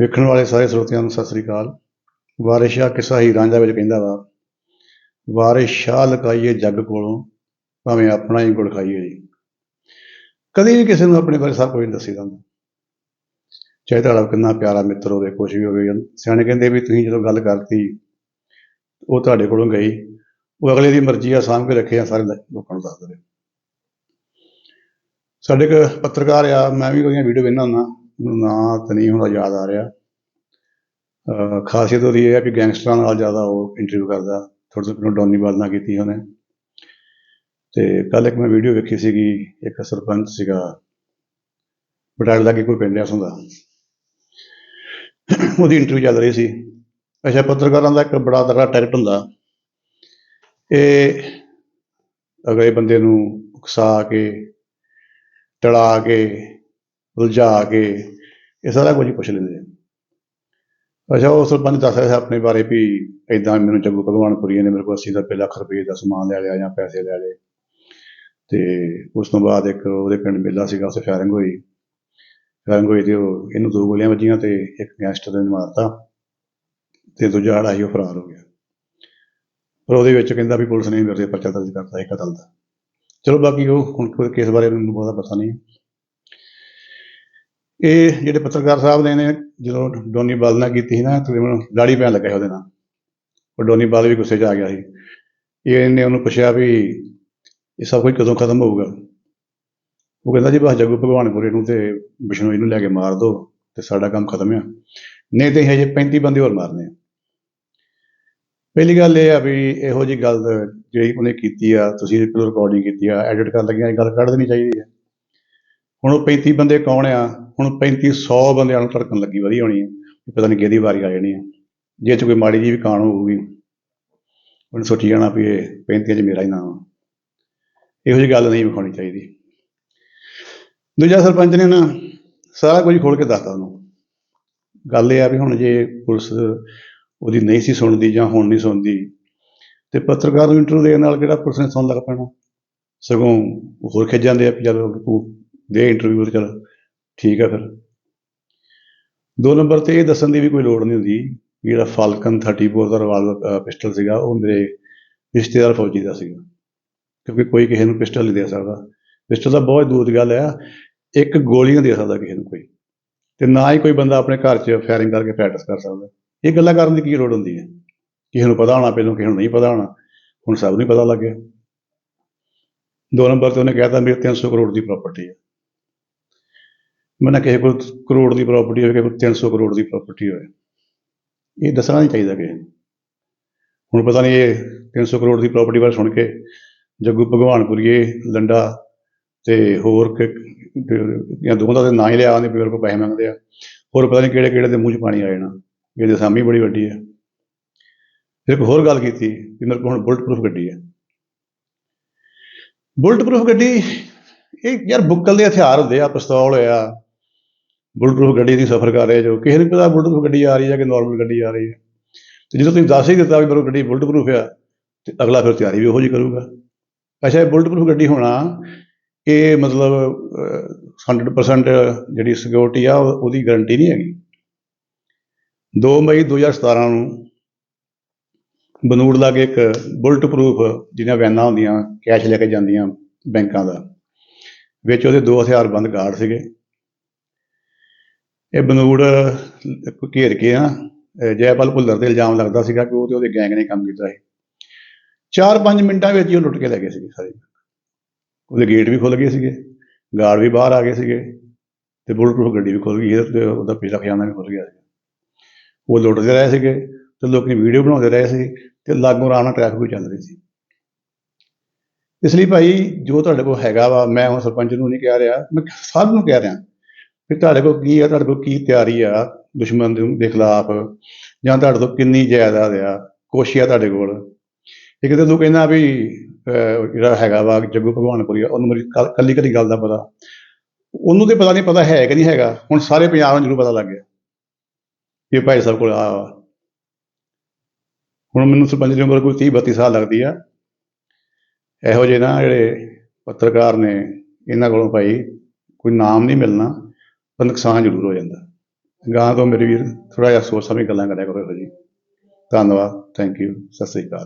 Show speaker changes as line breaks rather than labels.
ਵੇਖਣ ਵਾਲੇ ਸਾਰੇ ਸਰੋਤਿਆਂ ਨੂੰ ਸਤਿ ਸ੍ਰੀ ਅਕਾਲ। ਵਾਰਿਸ ਸ਼ਾਹ ਕਿੱਸਾ ਹੀ ਰਾਂਝਾ ਵਿੱਚ ਕਹਿੰਦਾ ਵਾ, ਵਾਰਿਸ ਸ਼ਾਹ ਲਕਾਈਏ ਜੱਗ ਕੋਲੋਂ, ਭਾਵੇਂ ਆਪਣਾ ਹੀ ਗੁੜ ਖਾਈਏ ਜੀ। ਕਦੇ ਵੀ ਕਿਸੇ ਨੂੰ ਆਪਣੇ ਬਾਰੇ ਸਭ ਕੁਝ ਨਹੀਂ ਦੱਸੀਦਾ ਹੁੰਦਾ। ਚਾਹੇ ਤੁਹਾਡਾ ਕਿੰਨਾ ਪਿਆਰਾ ਮਿੱਤਰ ਹੋਵੇ, ਕੁਛ ਵੀ ਹੋਵੇ, ਸਿਆਣੇ ਕਹਿੰਦੇ ਵੀ ਤੁਸੀਂ ਜਦੋਂ ਗੱਲ ਕਰਤੀ, ਉਹ ਤੁਹਾਡੇ ਕੋਲੋਂ ਗਈ, ਉਹ ਅਗਲੇ ਦੀ ਮਰਜ਼ੀ ਆ, ਸਾਂਭ ਕੇ ਰੱਖੇ ਆ, ਸਾਰੇ ਲੋਕਾਂ ਨੂੰ ਦੱਸ ਦੇਵੇ। ਸਾਡੇ ਇੱਕ ਪੱਤਰਕਾਰ ਆ, ਮੈਂ ਵੀ ਉਹਦੀਆਂ ਵੀਡੀਓ ਵੇਖਦਾ ਹੁੰਦਾ। ਨਾਂ ਤਾਂ ਨਹੀਂ ਹੁੰਦਾ, ਯਾਦ ਆ ਰਿਹਾ। ਖਾਸੀਅਤ ਉਹਦੀ ਇਹ ਹੈ ਕਿ ਗੈਂਗਸਟਰਾਂ ਨਾਲ ਜ਼ਿਆਦਾ ਉਹ ਇੰਟਰਵਿਊ ਕਰਦਾ, ਥੋੜ੍ਹੀ ਜਿਹੀ ਪਹਿਲਾਂ ਡੌਨੀ ਨਾਲ ਕੀਤੀ ਉਹਨੇ। ਤੇ ਕੱਲ ਇੱਕ ਮੈਂ ਵੀਡੀਓ ਵੇਖੀ ਸੀਗੀ, ਇੱਕ ਸਰਪੰਚ ਸੀਗਾ। ਬਟਾਲੇ ਲਾਗੇ ਕੋਈ ਪਿੰਡ ਆ ਹੁੰਦਾ ਉਹਦੀ ਇੰਟਰਵਿਊ ਚੱਲ ਰਹੀ ਸੀ। ਅੱਛਾ, ਪੱਤਰਕਾਰਾਂ ਦਾ ਇੱਕ ਬੜਾ ਤਗੜਾ ਟੈਕਟ ਹੁੰਦਾ। ਇਹ ਅਗਲੇ ਬੰਦੇ ਨੂੰ ਉਕਸਾ ਕੇ ਟਲਾ ਕੇ ਉਲਝਾ ਕੇ ਇਹ ਸਾਰਾ ਕੁਝ ਪੁੱਛ ਲੈਂਦੇ ਆ। ਅੱਛਾ ਉਹ ਸਰਪੰਚ ਦੱਸ ਰਿਹਾ ਸੀ ਆਪਣੇ ਬਾਰੇ ਵੀ ਇਦਾਂ ਮੈਨੂੰ ਜੱਗੂ ਭਗਵਾਨਪੁਰੀਏ ਨੇ ਮੇਰੇ ਕੋਲ 80 ਨੱਬੇ ਲੱਖ ਰੁਪਏ ਦਾ ਸਮਾਨ ਲੈ ਲਿਆ ਜਾਂ ਪੈਸੇ ਲੈ ਲਏ। ਤੇ ਉਸ ਤੋਂ ਬਾਅਦ ਇੱਕ ਉਹਦੇ ਪਿੰਡ ਮੇਲਾ ਸੀਗਾ, ਉੱਥੇ ਫਾਇਰਿੰਗ ਹੋਈ। ਫਾਇਰਿੰਗ ਹੋਈ ਤੇ ਉਹ ਇਹਨੂੰ ਦੋ ਗੋਲੀਆਂ ਵੱਜੀਆਂ ਤੇ ਇੱਕ ਗੈਂਗਸਟਰ ਨੇ ਮਾਰਤਾ ਤੇ ਦੂਜਾ ਜਿਹੜਾ ਸੀ ਉਹ ਫਰਾਰ ਹੋ ਗਿਆ। ਪਰ ਉਹਦੇ ਵਿੱਚ ਕਹਿੰਦਾ ਵੀ ਪੁਲਿਸ ਨੇ ਮੇਰੇ ਤੇ ਪਰਚਾ ਦਰਜ ਕਰਤਾ, ਇਹ ਕਤਲ ਦਾ। ਚਲੋ ਬਾਕੀ ਉਹ ਹੁਣ ਕੋਈ ਕੇਸ ਬਾਰੇ ਮੈਨੂੰ ਬਹੁਤਾ ਪਤਾ ਨਹੀਂ। ਇਹ ਜਿਹੜੇ ਪੱਤਰਕਾਰ ਸਾਹਿਬ ਨੇ ਨੇ ਜਦੋਂ ਡੋਨੀ ਬਾਲ ਨਾਲ ਕੀਤੀ ਸੀ ਨਾ, ਤਕਰੀਬਨ ਦਾੜੀ ਪੈਣ ਲੱਗਾ ਸੀ ਉਹਦੇ ਨਾਲ। ਉਹ ਡੋਨੀ ਬਾਲ ਵੀ ਗੁੱਸੇ 'ਚ ਆ ਗਿਆ ਸੀ। ਇਹਨੇ ਉਹਨੂੰ ਪੁੱਛਿਆ ਵੀ ਇਹ ਸਭ ਕੁਝ ਕਦੋਂ ਖਤਮ ਹੋਊਗਾ? ਉਹ ਕਹਿੰਦਾ ਜੀ, ਬਸ ਜੱਗੂ ਭਗਵਾਨਪੁਰੇ ਨੂੰ ਤੇ ਬਿਸ਼ਨੋਈ ਨੂੰ ਲੈ ਕੇ ਮਾਰ ਦਿਓ ਤੇ ਸਾਡਾ ਕੰਮ ਖਤਮ ਆ। ਨਹੀਂ ਤੇ ਹਜੇ 35 ਬੰਦੇ ਹੋਰ ਮਾਰਨੇ ਆ। ਪਹਿਲੀ ਗੱਲ ਇਹ ਆ ਵੀ ਇਹੋ ਜੀ ਗੱਲ ਜਿਹੜੀ ਉਹਨੇ ਕੀਤੀ ਆ, ਤੁਸੀਂ ਰਿਕਾਰਡਿੰਗ ਕੀਤੀ ਆ ਐਡਿਟ ਕਰਨ ਲੱਗਿਆ ਗੱਲ ਕੱਢ ਦੇਣੀ ਚਾਹੀਦੀ ਹੈ ਹੁਣ ਉਹ 35 ਬੰਦੇ ਕੌਣ ਆ? ਹੁਣ 3500 ਬੰਦਿਆਂ ਨੂੰ ਧੜਕਣ ਲੱਗੀ ਵਧੀ ਹੋਣੀ ਹੈ ਵੀ ਪਤਾ ਨਹੀਂ ਕਿਹਦੀ ਵਾਰੀ ਆ ਜਾਣੀ ਹੈ ਜੇ ਚ ਕੋਈ ਮਾੜੀ ਜੀ ਵੀ ਕਾਣ ਹੋਊਗੀ, ਉਹਨੇ ਸੋਚੀ ਜਾਣਾ ਵੀ ਇਹ 35 ਚ ਮੇਰਾ ਹੀ ਨਾਮ ਆ। ਇਹੋ ਜੀ ਗੱਲ ਨਹੀਂ ਵਿਖਾਉਣੀ ਚਾਹੀਦੀ। ਦੂਜਾ ਸਰਪੰਚ ਨੇ ਨਾ ਸਾਰਾ ਕੁਝ ਖੋਲ ਕੇ ਦੱਸਦਾ ਉਹਨੂੰ। ਗੱਲ ਇਹ ਆ ਵੀ ਹੁਣ ਜੇ ਪੁਲਿਸ ਉਹਦੀ ਨਹੀਂ ਸੀ ਸੁਣਦੀ ਜਾਂ ਹੁਣ ਨਹੀਂ ਸੁਣਦੀ, ਤੇ ਪੱਤਰਕਾਰ ਨੂੰ ਇੰਟਰਵਿਊ ਦੇਣ ਨਾਲ ਕਿਹੜਾ ਪੁਲਿਸ ਨੇ ਸੁਣ ਲੱਗ ਪੈਣਾ? ਸਗੋਂ ਹੋਰ ਖਿੱਚ ਜਾਂਦੇ ਆ ਵੀ ਚੱਲ ਤੂੰ ਦੇ ਇੰਟਰਵਿਊ ਚੱਲ, ਠੀਕ ਆ ਫਿਰ। ਦੋ ਨੰਬਰ ਤੇ ਇਹ ਦੱਸਣ ਦੀ ਵੀ ਕੋਈ ਲੋੜ ਨਹੀਂ ਹੁੰਦੀ ਜਿਹੜਾ ਫਾਲਕਨ 34 ਦਾ ਰਿਵਾਲਵਰ ਪਿਸਟਲ ਸੀਗਾ, ਉਹ ਮੇਰੇ ਰਿਸ਼ਤੇਦਾਰ ਫੌਜੀ ਦਾ ਸੀਗਾ। ਕਿਉਂਕਿ ਕੋਈ ਕਿਸੇ ਨੂੰ ਪਿਸਟਲ ਨਹੀਂ ਦੇ ਸਕਦਾ। ਪਿਸਟਲ ਤਾਂ ਬਹੁਤ ਦੂਰ ਦੀ ਗੱਲ ਆ, ਇੱਕ ਗੋਲੀਆਂ ਦੇ ਸਕਦਾ ਕਿਸੇ ਨੂੰ ਕੋਈ। ਤੇ ਨਾ ਹੀ ਕੋਈ ਬੰਦਾ ਆਪਣੇ ਘਰ 'ਚ ਫਾਇਰਿੰਗ ਕਰਕੇ ਪ੍ਰੈਕਟਿਸ ਕਰ ਸਕਦਾ। ਇਹ ਗੱਲਾਂ ਕਰਨ ਦੀ ਕੀ ਲੋੜ ਹੁੰਦੀ ਹੈ ਕਿਸੇ ਨੂੰ ਪਤਾ ਹੋਣਾ ਪਹਿਲਾਂ, ਕਿਸੇ ਨੂੰ ਨਹੀਂ ਪਤਾ ਹੋਣਾ। ਹੁਣ ਸਭ ਨੂੰ ਪਤਾ ਲੱਗ ਗਿਆ। ਦੋ ਨੰਬਰ ਤੇ ਉਹਨੇ ਕਹਿਤਾ ਮੇਰੇ 300 ਕਰੋੜ ਦੀ ਪ੍ਰਾਪਰਟੀ ਹੈ ਮੈਂ ਨਾ ਕਿਸੇ ਕੋਲ ਕਰੋੜ ਦੀ ਪ੍ਰਾਪਰਟੀ ਹੋਵੇ, ਕਿਸੇ ਕੋਲ 300 ਕਰੋੜ ਦੀ ਪ੍ਰਾਪਰਟੀ ਹੋਵੇ। ਇਹ ਦੱਸਣਾ ਨਹੀਂ ਚਾਹੀਦਾ ਕਿਸੇ ਨੂੰ। ਹੁਣ ਪਤਾ ਨਹੀਂ ਇਹ 300 ਕਰੋੜ ਦੀ ਪ੍ਰਾਪਰਟੀ ਬਾਰੇ ਸੁਣ ਕੇ ਜੱਗੂ ਭਗਵਾਨਪੁਰੀਏ, ਲੰਡਾ ਤੇ ਹੋਰ ਜਾਂ ਦੋਹਾਂ ਦਾ ਨਾਂ ਹੀ ਲਿਆ ਉਹਨੇ ਮੇਰੇ ਕੋਲ ਪੈਸੇ ਮੰਗਦੇ ਆ। ਹੋਰ ਪਤਾ ਨਹੀਂ ਕਿਹੜੇ ਕਿਹੜੇ ਦੇ ਮੂੰਹ 'ਚ ਪਾਣੀ ਆ ਜਾਣਾ। ਇਹਦੀ ਅਸਾਮੀ ਬੜੀ ਵੱਡੀ ਹੈ ਫਿਰ ਇੱਕ ਹੋਰ ਗੱਲ ਕੀਤੀ, ਵੀ ਮੇਰੇ ਕੋਲ ਹੁਣ ਬੁਲਟ ਪ੍ਰੂਫ ਗੱਡੀ ਹੈ ਬੁਲਟ ਪ੍ਰੂਫ ਗੱਡੀ, ਇਹ ਯਾਰ ਬੁੱਕਲ ਦੇ ਹਥਿਆਰ ਹੁੰਦੇ ਆ, ਪਿਸਤੌਲ ਹੋਇਆ ਬੁਲਟ ਪ੍ਰੂਫ ਗੱਡੀ ਦੀ ਸਫ਼ਰ ਕਰ ਰਹੇ ਜੋ। ਕਿਸੇ ਨੂੰ ਪਤਾ ਬੁਲਟ ਪ੍ਰੂਫ ਗੱਡੀ ਆ ਰਹੀ ਹੈ ਕਿ ਨਾਰਮਲ ਗੱਡੀ ਆ ਰਹੀ ਹੈ। ਤੇ ਜਦੋਂ ਤੁਸੀਂ ਦੱਸ ਹੀ ਦਿੱਤਾ ਵੀ ਮੇਰੇ ਗੱਡੀ ਬੁਲਟ ਪ੍ਰੂਫ ਆ ਤੇ ਅਗਲਾ ਫਿਰ ਤਿਆਰੀ ਵੀ ਉਹੋ ਜਿਹੀ ਕਰੂਗਾ। ਅੱਛਾ ਇਹ ਬੁਲਟ ਪ੍ਰੂਫ ਗੱਡੀ ਹੋਣਾ ਇਹ ਮਤਲਬ ਅਹ, 100% ਜਿਹੜੀ ਸਿਕਿਉਰਿਟੀ ਆ ਉਹ- ਉਹਦੀ ਗਾਰੰਟੀ ਨਹੀਂ ਹੈਗੀ। 2 ਮਈ 2017 ਨੂੰ ਬਨੂੜ ਲਾਗੇ ਇੱਕ ਬੁਲਟ ਪ੍ਰੂਫ ਜਿਹਨਾਂ ਵੈਨਾਂ ਹੁੰਦੀਆਂ ਕੈਸ਼ ਲੈ ਕੇ ਜਾਂਦੀਆਂ ਬੈਂਕਾਂ ਦਾ ਵਿੱਚ ਉਹਦੇ ਦੋ ਹਥਿਆਰ ਬੰਦ ਗਾਰਡ ਸੀਗੇ। ਇਹ ਬਨੂੜ ਘੇਰ ਕੇ ਆ ਜੈਪਾਲ ਭੁੱਲਰ ਤੇ ਇਲਜ਼ਾਮ ਲੱਗਦਾ ਸੀਗਾ ਕਿ ਉਹ ਤੇ ਉਹਦੇ ਗੈਂਗ ਨੇ ਕੰਮ ਕੀਤਾ ਸੀ। 4-5 ਮਿੰਟਾਂ ਵਿੱਚ ਹੀ ਉਹ ਲੁੱਟ ਕੇ ਲੈ ਗਏ ਸੀਗੇ ਸਾਰੇ। ਉਹਦੇ ਗੇਟ ਵੀ ਖੁੱਲ ਗਏ ਸੀਗੇ ਗਾਰਡ ਵੀ ਬਾਹਰ ਆ ਗਏ ਸੀਗੇ ਤੇ ਬੁਲਟ ਪ੍ਰੂਫ ਗੱਡੀ ਵੀ ਖੁੱਲ ਗਈ ਸੀ ਤੇ ਉਹਦਾ ਪਿਛਲਾ ਖਜ਼ਾਨਾ ਵੀ ਖੁੱਲ ਗਿਆ ਸੀ ਉਹ ਲੁੱਟਦੇ ਰਹੇ ਸੀਗੇ ਤੇ ਲੋਕੀ ਵੀਡੀਓ ਬਣਾਉਂਦੇ ਰਹੇ ਸੀ ਤੇ ਲਾਗੋਂ ਆਰਾਮ ਨਾਲ ਟ੍ਰੈਫਿਕ ਵੀ ਚੱਲ ਰਹੀ ਸੀ। ਇਸ ਲਈ ਭਾਈ ਜੋ ਤੁਹਾਡੇ ਕੋਲ ਹੈਗਾ ਵਾ, ਮੈਂ ਹੁਣ ਸਰਪੰਚ ਨੂੰ ਨਹੀਂ ਕਹਿ ਰਿਹਾ, ਮੈਂ ਸਭ ਨੂੰ ਕਹਿ ਰਿਹਾ ਵੀ ਤੁਹਾਡੇ ਕੋਲ ਕੀ ਆ ਤੁਹਾਡੇ ਕੋਲ ਕੀ ਤਿਆਰੀ ਆ ਦੁਸ਼ਮਣ ਦੇ ਖਿਲਾਫ? ਜਾਂ ਤੁਹਾਡੇ ਤੋਂ ਕਿੰਨੀ ਜਾਇਦਾਦ ਆ? ਕੁਛ ਆ ਤੁਹਾਡੇ ਕੋਲ। ਇੱਕ ਤਾਂ ਤੂੰ ਕਹਿੰਦਾ ਵੀ ਜਿਹੜਾ ਹੈਗਾ ਵਾ ਜੱਗੂ ਭਗਵਾਨਪੁਰੀ ਆ, ਉਹਨੂੰ ਮੇਰੀ ਕੱਲੀ ਕੱਲੀ ਗੱਲ ਦਾ ਪਤਾ। ਉਹਨੂੰ ਤੇ ਪਤਾ ਨਹੀਂ ਪਤਾ ਹੈ ਕਿ ਨਹੀਂ ਹੈਗਾ। ਹੁਣ ਸਾਰੇ ਪੰਜਾਬ ਨੂੰ ਜ਼ਰੂਰ ਪਤਾ ਲੱਗ ਗਿਆ ਕਿ ਭਾਈ ਸਾਹਿਬ ਕੋਲ ਆ ਵਾ। ਹੁਣ ਮੈਨੂੰ ਸਰਪੰਚ ਦੀ ਉਮਰ ਕੋਈ 30 32 ਸਾਲ ਲੱਗਦੀ ਆ। ਇਹੋ ਜਿਹੇ ਨਾ ਜਿਹੜੇ ਪੱਤਰਕਾਰ ਨੇ ਇਹਨਾਂ ਕੋਲੋਂ ਭਾਈ ਕੋਈ ਨਾਮ ਨਹੀਂ ਮਿਲਣਾ। ਪਰ ਨੁਕਸਾਨ ਜ਼ਰੂਰ ਹੋ ਜਾਂਦਾ। ਗਾਂ ਤੋਂ ਮੇਰੇ ਵੀਰ ਥੋੜਾ ਜਿਹਾ ਸੋਚ ਸਮਝ ਕੇ ਗੱਲਾਂ ਕਰਿਆ ਕਰੋ ਇਹੋ ਜੀ ਧੰਨਵਾਦ। Thank you Sat Sri Akal.